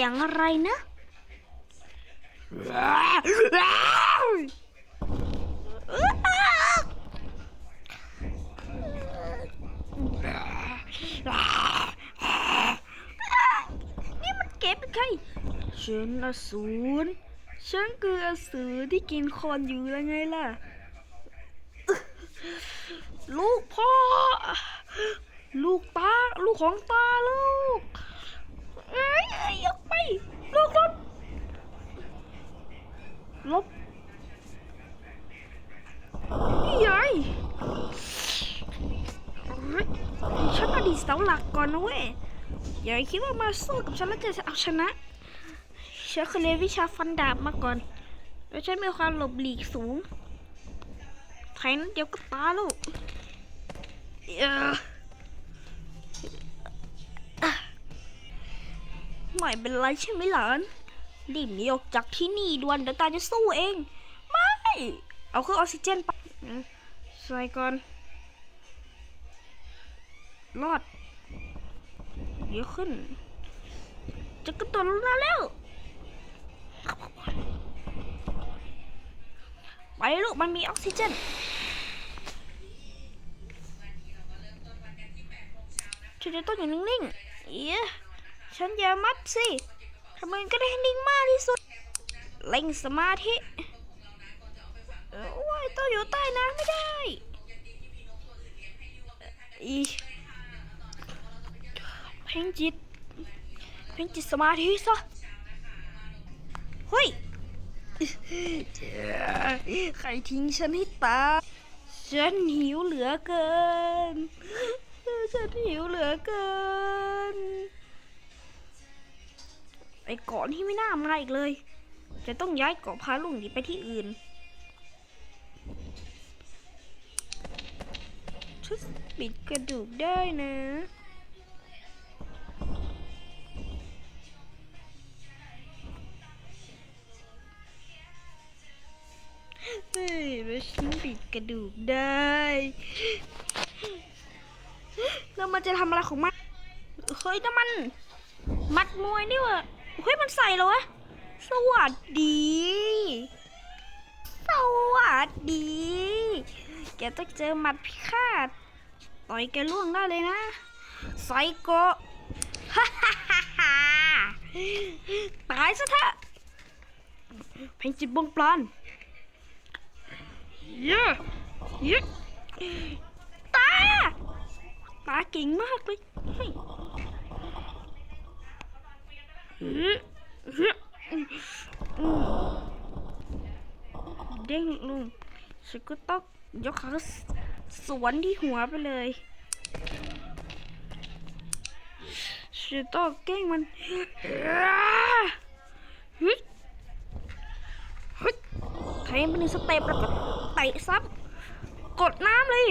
สียงอะไรนะ นี่มันเก็บเป็นใครฉันอสูรฉันคืออสูรที่กินคนอยู่แล้วไงล่ะ ลูกพ่อ ลูกตา ลูกของตาลูก เอ้ยออกไปลูกรถลบนี่ไงเฮ้ยฉันอดีตเสาหลักก่อนนะเว้ยอย่าคิดว่ามาสู้กับฉันแล้วจะเอาชนะฉันเคยเรียนวิชาฟันดาบมาก่อน แล้วฉันมีความหลบหลีกสูงไทยนั้นเดียวก็ตายล้วเออ ไม่เป็นไรใช่ไหมหลานรีบหนีออกจากที่นี่ด่วนเดี๋ยวตาจะสู้เอง ไม่ เอาเครื่องออกซิเจนไปใส่ก่อนรอดเดี๋ยวขึ้น จะกระโดดลงน้ำแล้ว ไปลูกมันมีออกซิเจนฉันจะต้องอยู่นิ่งๆเอีย ฉันอย่ามัดสิทำไมก็ได้นิ่งมากที่สุด เล่งสมาธิเอ่อโอ้ยต้องอยู่ใต้น้ำไม่ได้อีเพ่งจิตเพ่งจิตสมาธิซะเฮ้ยใครทิ้งฉันให้ตา ฉันหิวเหลือเกิน ฉันหิวเหลือเกิน ไอ้เกาะที่ไม่น่ามาอีกเลย จะต้องย้ายเกาะพาลุงนีไปที่อื่นชุดปิดกระดูกได้นะเฮ้ยแล้วฉันปิดกระดูกได้ แล้วมันจะทำอะไรของมัน เฮ้ยน้ำมัน มัดมวยนี่วะ เฮ้ยมันใส่แล้ววะสวัสดี สวัสดี แกต้องเจอหมัดพิฆาตต่อยแกล่วงได้เลยนะไซโกะฮ่าฮ่าฮ่าฮ่าตายซะเถอะเพลงจิตบงปลานเยอะเยอะตา ตาเก่งมากเลย เด้งลงฉันก็ต้องยกขาสวนที่หัวไปเลยฉันต้องเก้งมันฮ้ยเฮ้ยไทยเป็นหนึ่งสเต็ปแล้วก็เตะซับกดน้ำเลย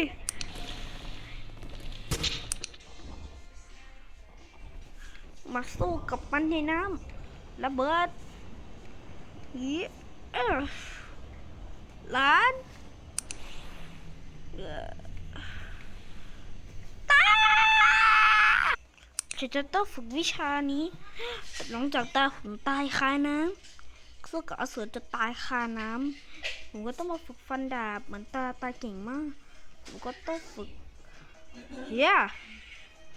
มาสู้กับมันในน้ำระเบิดยีเออหลานตาฉันจะต้องฝึกวิชานี้ หลังจากตาผมตายคาน้ำสู้กับอสูรจะตายคาน้ำผมก็ต้องมาฝึกฟันดาบเหมือนตาตาเก่งมาก ผมก็ต้องฝึกเฮีย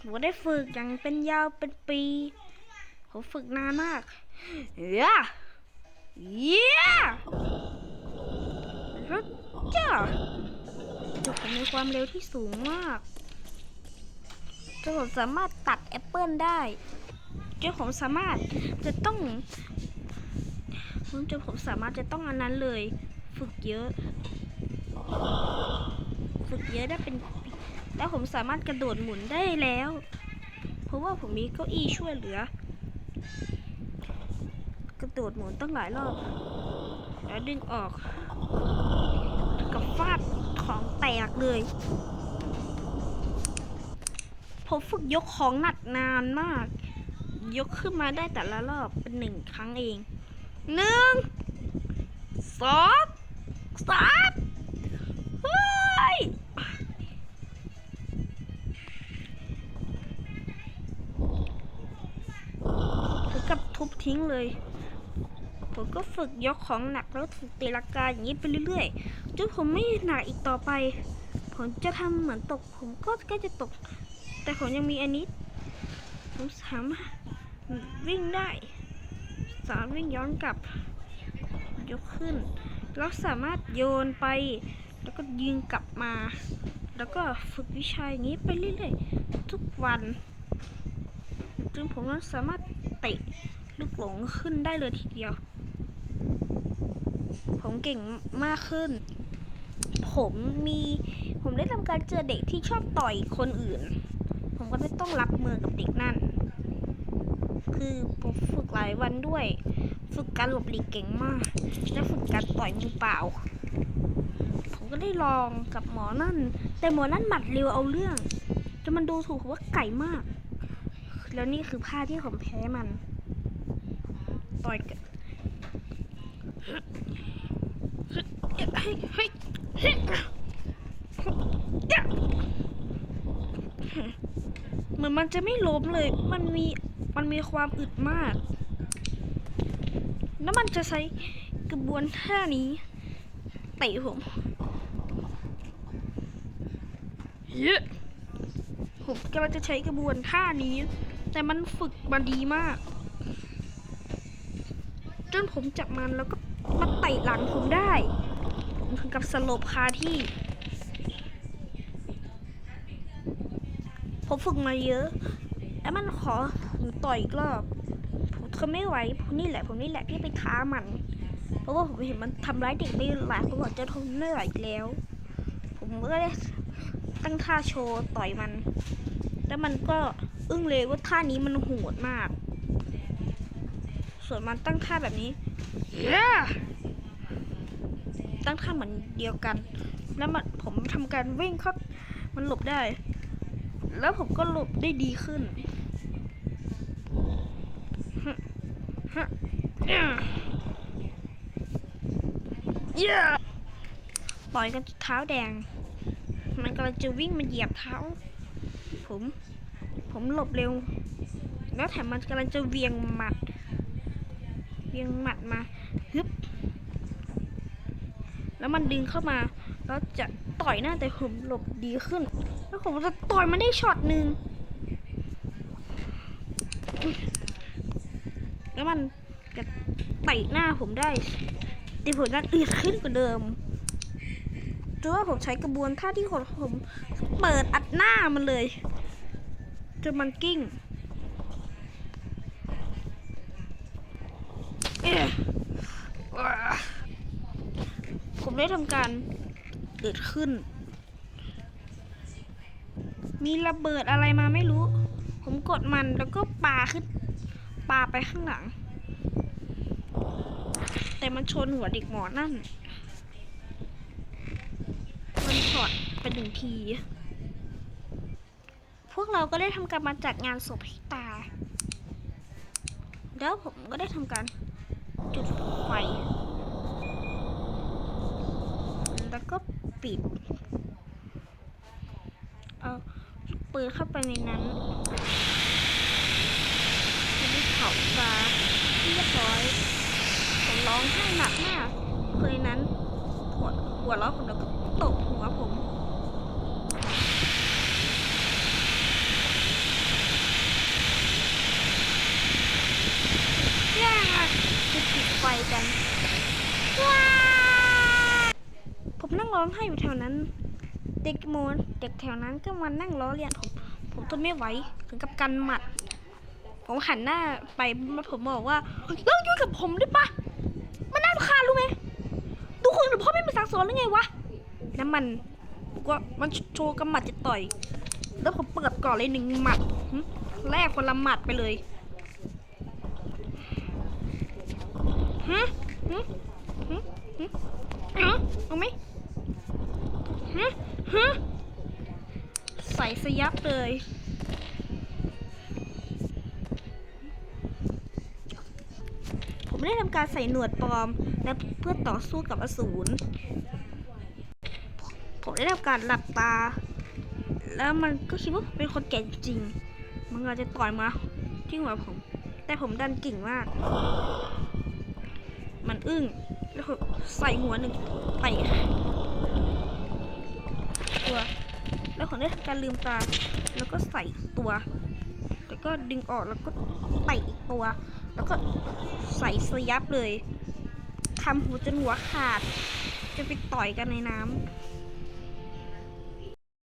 ผมก็ได้ฝึกอย่างเป็นยาวเป็นปี ผมฝึกนานมากเฮียเฮียแล้วจ้าจุกผมมีความเร็วที่สูงมากจนผมสามารถตัดแอปเปิลได้จนผมสามารถจะต้องผมจะผมสามารถจะต้องอันนั้นเลย ฝึกเยอะ ฝึกเยอะได้เป็นปี แล้วผมสามารถกระโดดหมุนได้แล้ว เพราะว่าผมมีเก้าอี้ช่วยเหลือ กระโดดหมุนตั้งหลายรอบ แล้วดึงออกกับฟาดของแตกเลย ผมฝึกยกของหนักนานมาก ยกขึ้นมาได้แต่ละรอบเป็นหนึ่งครั้งเองหนึ่งสองสาม ทิ้งเลย ผมก็ฝึกยกของหนักแล้วฝึกตีลังกาอย่างนี้ไปเรื่อยๆจนผมไม่หนักอีกต่อไป ผมจะทำเหมือนตก ผมก็ใกล้จะตก แต่ผมยังมีอันนี้ ผมสามารถวิ่งได้ สามารถวิ่งย้อนกลับ ยกขึ้น แล้วสามารถโยนไป แล้วก็ยิงกลับมา แล้วก็ฝึกวิชาอย่างนี้ไปเรื่อยๆ ทุกวันจนผมสามารถเตะ ลูกหลงขึ้นได้เลยทีเดียว ผมเก่งมากขึ้น ผมมีผมได้ทำการเจอเด็กที่ชอบต่อยคนอื่น ผมก็ได้ต้องรับมือกับเด็กนั่น คือผมฝึกหลายวันด้วย ฝึกการหลบหลีกเก่งมาก และฝึกการต่อยมือเปล่า ผมก็ได้ลองกับหมอนั่น แต่หมอนั่นหมัดเร็วเอาเรื่องจนมันดูถูกผมว่าไก่มาก แล้วนี่คือผ้าที่ผมแพ้มัน ต่อยกันเหมือนมันจะไม่ล้มเลย มันมี มันมีความอึดมาก แล้วมันจะใช้กระบวนท่านี้เตะผมเฮ้ยผมกำลังจะใช้กระบวนท่านี้ แต่มันฝึกมาดีมาก จนผมจับมันแล้วก็มาเตะหลังผมได้ผมถึงกับสลบคาที่ ผมฝึกมาเยอะแล้วมันขอผมต่อยอีกรอบผมทนไม่ไหวผมนี่แหละผมนี่แหละที่ไปท้ามัน เพราะว่าผมเห็นมันทำร้ายเด็กไปหลายคนบอกจะทนไม่ไหวอีกแล้ว ผมก็ได้ตั้งท่าโชว์ต่อยมัน แล้วมันก็อึ้งเลยว่าท่านี้มันโหดมาก ส่วนมันตั้งท่าแบบนี้ Yeah! ตั้งท่าเหมือนเดียวกัน แล้วมันผมทำการวิ่งเข้ามันหลบได้ แล้วผมก็หลบได้ดีขึ้นเย้ต่อยกันเท้าแดง มันกำลังจะวิ่งมาเหยียบเท้า ผม ผมหลบเร็ว แล้วแถมมันกำลังจะเวียงหมัด เวียงหมัดมาฮึบแล้วมันดึงเข้ามา แล้วจะต่อยหน้าแต่ผมหลบดีขึ้น แล้วผมจะต่อยมันได้ช็อตหนึ่งแล้วมันจะเตะหน้าผมได้แต่ผมนั้นอึดขึ้นกว่าเดิมจนว่าผมใช้กระบวนท่าที่ผมเปิดอัดหน้ามันเลยจนมันกิ้งเอ๊ะผม ได้ทำการเกิดขึ้น มีระเบิดอะไรมาไม่รู้ ผมกดมันแล้วก็ปาขึ้นปาไปข้างหลัง แต่มันชนหัวเด็กหมอนั่น มันช็อตไปหนึ่งที พวกเราก็ได้ทำการมาจัดงานศพให้ตา แล้วผมก็ได้ทำการจุดไฟ แล้วก็ปิด เอาปืนเข้าไปในนั้นแล้วได้เผาปลาเรียบร้อยผมร้องไห้หนักมากคืนนั้นหัวหัวเราะผมแล้วก็ตบหัวผมแย่จะปิดไฟกันว้า ผมนั่งร้องไห้อยู่แถวนั้น เด็กโมนเด็กแถวนั้นก็มานั่งล้อเลียนผมผมทนไม่ไหวถึงกับกันหมัด ผมหันหน้าไปแล้วผมบอกว่าเลิกยุ่งกับผมได้ปะมันน่ารำคาญรู้ไหมทุกคนหรือพ่อไม่มีสั่งสอนหรือไงวะแล้วมันก็มันโชว์กำหมัดจะต่อย แล้วผมเปิดก่อนเลยหนึ่งหมัดแลกคนละหมัดไปเลยฮะฮะฮะฮะเอาไหมะฮะใส่สยับเลย ผมได้ทำการใส่หนวดปลอม และเพื่อต่อสู้กับอสูร ผมได้ทำการหลับตา แล้วมันก็คิดว่าเป็นคนแก่จริง มันก็จะต่อยมาที่หัวผม แต่แต่ผมดันเก่งมาก มันอึ้งแล้วก็ใส่หัวหนึ่งไป ตัว แล้วของได้ทำการลืมตา แล้วก็ใส่ตัว แล้วก็ดึงออกแล้วก็ไต่อีกตัว แล้วก็ใส่สยับเลยทำหูจนหัวขาด จะไปต่อยกันในน้ำ